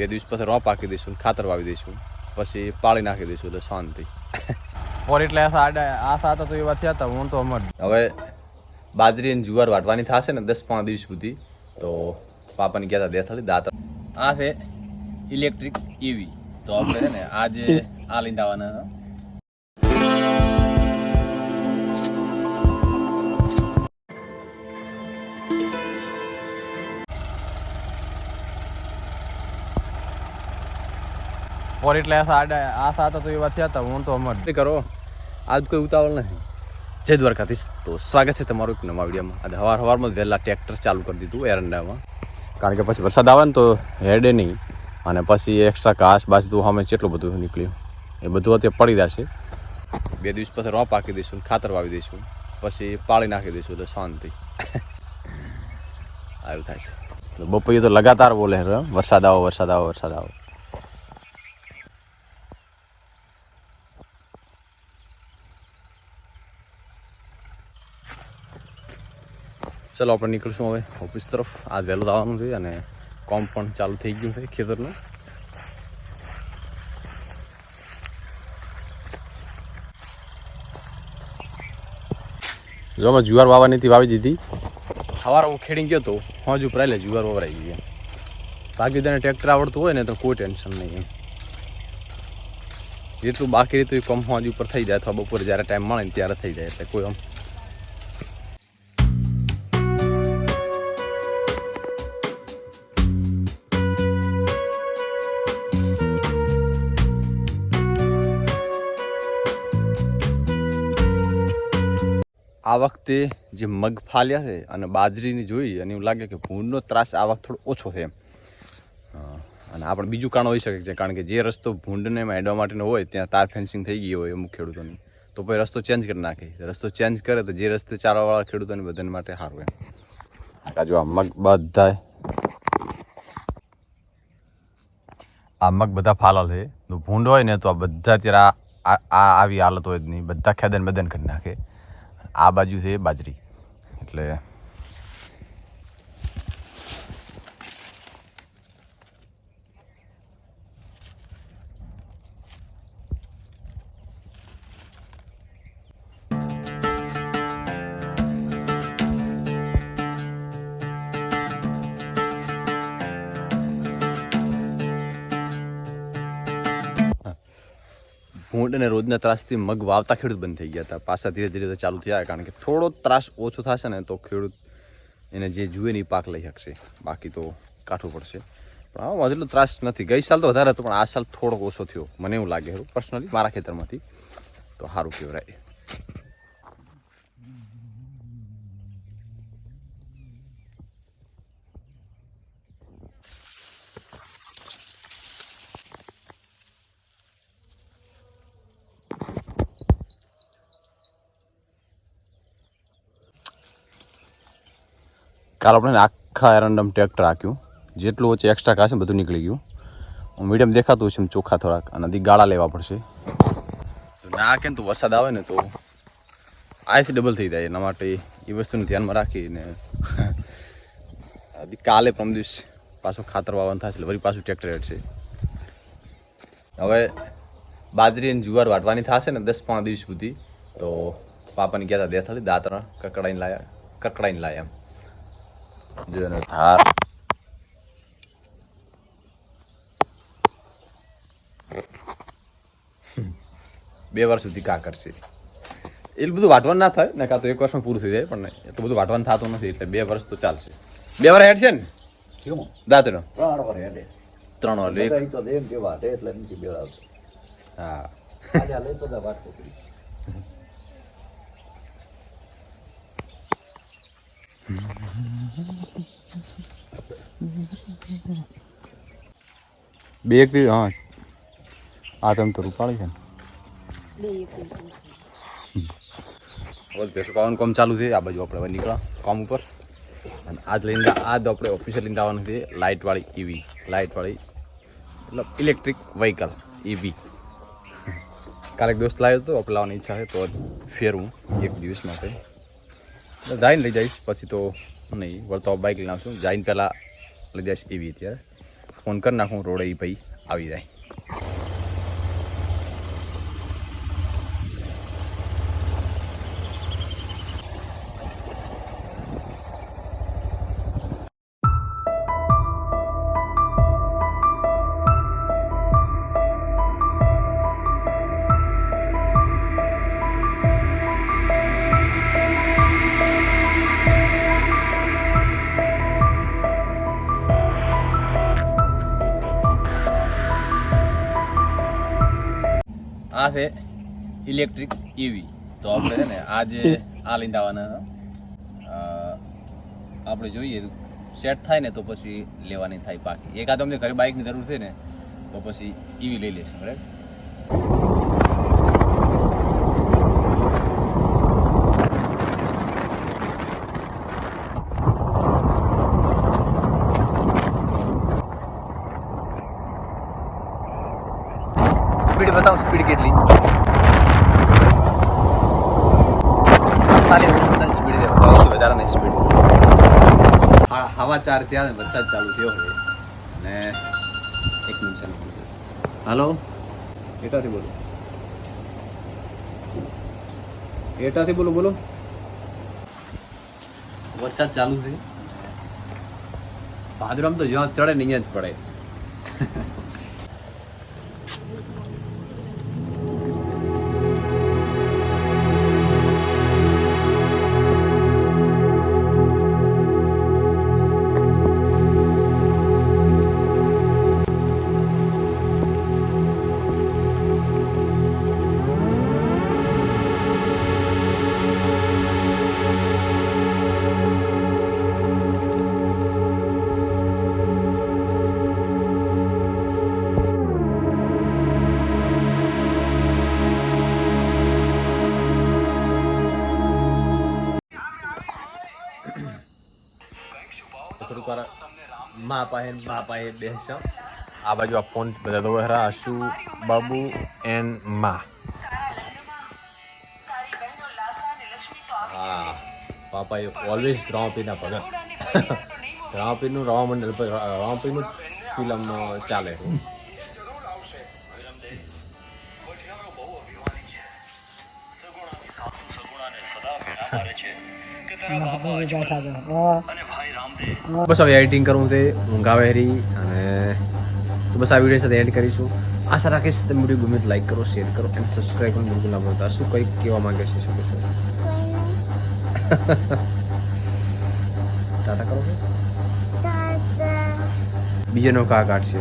બે દિવસ પછી રોપ પાકી દઈશું ખાતર વાવી દઈશું. પછી પાળી નાખી દઈશું એટલે શાંતિ. ઓર એટલે આ સાતા તો એવા થયા હતા હું તો અમર. હવે બાજરી અને જુવાર વાટવાની થશે ને દસ પાંચ દિવસ સુધી તો પાપાને કહેતા દેથાલી દાંત. આ છે ઇલેક્ટ્રિક ઈવી તો આપણે છે ને આજે આ લઈને આવવાના હતા. ઓર એટલે આ સાતા તો એવા થયા હતા હું તો અમર કરો આજ કોઈ ઉતાવળ નથી જય દ્વારકાધીશ તો સ્વાગત છે તમારું એક નવા વિડીયોમાં આજે હવાર હવારમાં વહેલા ટ્રેક્ટર ચાલુ કરી દીધું એરંડામાં કારણ કે પછી વરસાદ આવે ને તો હેડે નહીં અને પછી એક્સ્ટ્રા ઘાસ બાસ બધું અમે કેટલું બધું નીકળ્યું એ બધું અત્યારે પડી જશે બે દિવસ પછી રોપ પાકી દઈશું ખાતર વાવી દઈશું પછી પાળી નાખી દઈશું એટલે શાંતિ. આવું થાય છે. બપોરે તો લગાતાર બોલે વરસાદ આવો વરસાદ આવો વરસાદ આવો. ચલો, આપણે નીકળશું હવે ઓફિસ તરફ. આજ વહેલું આવવાનું છે અને કોમ પણ ચાલુ થઈ ગયું છે ખેતરનું. જો, અમે જુવાર વાવવાની હતી વાવી દીધી. સવારે હું ખેડી ગયો તો હોજ ઉપર આવેલે જુવાર વવરાઈ ગઈ બાકી તને ટ્રેક્ટર આવડતું હોય ને તો કોઈ ટેન્શન નહીં જેટલું બાકી રહેતું એ કમ હોજ ઉપર થઈ જાય અથવા બપોરે જ્યારે ટાઈમ મળે ને ત્યારે થઈ જાય એટલે કોઈ આમ આ વખતે જે મગ ફાલ્યા છે અને બાજરીની જોઈ અને એવું લાગે કે ભૂંડનો ત્રાસ આ વખત થોડો ઓછો છે. એમ આ અને આપણે બીજું કારણ હોઈ શકે છે, કારણ કે જે રસ્તો ભૂંડને એમાં હેડવા માટેનો હોય, ત્યાં તાર ફેન્સિંગ થઈ ગઈ હોય અમુક ખેડૂતોની. તો પછી રસ્તો ચેન્જ કરી નાખે. રસ્તો ચેન્જ કરે તો જે રસ્તે ચાલવાવાળા ખેડૂતોને બધાને માટે સારું એમ. કાજુ આ મગ બધા આ મગ બધા ફાલલ છે. ભૂંડ હોય ને તો આ બધા અત્યારે આ આવી હાલત હોય જ નહીં. બધા ખેદન બદન કરી નાખે. આ બાજુ છે બાજરી. એટલે ભૂંડ અને રોજના ત્રાસથી મગ વાવતા ખેડૂત બંધ થઈ ગયા હતા. પાછા ધીરે ધીરે ચાલુ થયા, કારણ કે થોડો ત્રાસ ઓછો થશે ને તો ખેડૂત એને જે જુએ ને પાક લઈ શકશે. બાકી તો કાઠું પડશે. પણ આમાં એટલો ત્રાસ નથી. ગઈ સાલ તો વધારે હતો, પણ આ સાલ થોડોક ઓછો થયો. મને એવું લાગે પર્સનલી મારા ખેતરમાંથી. તો સારું કહેવાય. કાલ આપણે આખા એરન્ડમ ટ્રેક્ટર હાંક્યું જેટલું વચ્ચે એક્સ્ટ્રા કાશે બધું નીકળી ગયું. મીડિયમ દેખાતું છે ચોખ્ખા થોડાક, અને ગાળા લેવા પડશે. ના કેમ તો વરસાદ આવે ને તો આઈસ ડબલ થઈ જાય. એના માટે એ વસ્તુને ધ્યાનમાં રાખીને હજી કાલે પ્રમ દિવસ પાછું ખાતર વાવવાનું થશે એટલે વળી પાછું ટ્રેક્ટર હેઠશે. હવે બાજરી અને જુવાર વાટવાની થશે ને દસ પાંચ દિવસ સુધી, તો પાપાને કહેતા દેથાલી દાંતરા કકડાઈને લાયા કકડાઈને લાયા એમ. જો એનો ધાર બે વર્ષ સુધી કા કરશે. એટલું બધું વાટવાનું ના થાય ને કાં તો એક વર્ષમાં પૂરું થઈ જાય પણ એ એટલું બધું વાટવાનું થતું નથી એટલે બે વર્ષ તો ચાલશે. બે વાર હેડ છે ને? દાંતનો ત્રણ વાર હેડે. ત્રણ વાર એક તો દેમ કે વાટે એટલે નીચે બેળાવતો હા. આ લેતો જા વાટકો કરી બે એક હા. આ તમે તો રૂપાળી છે ને. ભેંસો પાવાનું કામ ચાલુ છે. આ બાજુ આપણે હવે નીકળ્યા કામ ઉપર. અને આજ લઈને આજ આપણે ઓફિસે લઈને આવવાનું છે લાઇટવાળી ઈવી લાઇટવાળી મતલબ ઇલેક્ટ્રિક વ્હીકલ ઈવી કાલે દોસ્ત લાવ્યો હતો, આપણે લાવવાની ઈચ્છા છે, તો ફેરવું એક દિવસ માટે. જાય લઈ જઈશ, પછી તો નહીં વળતો બાઇક લઈને આવશું. જઈને પહેલાં લઈ જઈશ એવી અત્યારે. ફોન કરી નાખું, રોડે એ ભાઈ આવી જાય. આ ઇલેક્ટ્રિક ઈવી તો આપણે છે ને આજે આ આવવાના આપણે જોઈએ સેટ થાય ને તો પછી લેવાની થાય બાકી એકાદ અમને ઘરે બાઇકની જરૂર છે ને, તો પછી ઈવી લઈ લેશું, બરાબર સ્પીડ બતાવો સ્પીડ કેટલી. ખાલી બતાવી સ્પીડ દે બતાવો વધારે નહીં સ્પીડ હા હવા ચાર ત્યાં વરસાદ ચાલુ થયો હવે. અને એક મિનિટ હાલો? એટાથી બોલો. એટાથી બોલો બોલો. વરસાદ ચાલુ છે. ભાદરામ તો જ્યાં ચડે ને અહીંયા જ પડે મા પાસે બા પાસે બેસો આ બાજુ આ ફોન બધા તો હરા આશુ બાબુ એન્ડ મા. હા પાપા ઓલવેઝ રાવપીના ભગત. રાવપીનું રામા મંડળ પર રામાપીરનું ફિલ્મ ચાલે. બસ હવે એડિટિંગ કરવું તે ઊંઘ આવે હરી અને તો બસ આ વીડિયો સાથે એડ કરીશું. આશા રાખીશ તમે વીડિયો ગમે લાઈક કરો શેર કરો અને સબસ્ક્રાઈબ પણ બિલકુલ ના ભૂલતા. શું કંઈક કહેવા માંગે છે શું કહેશો? ટાટા કરો બીજો નો કા કાઢશે?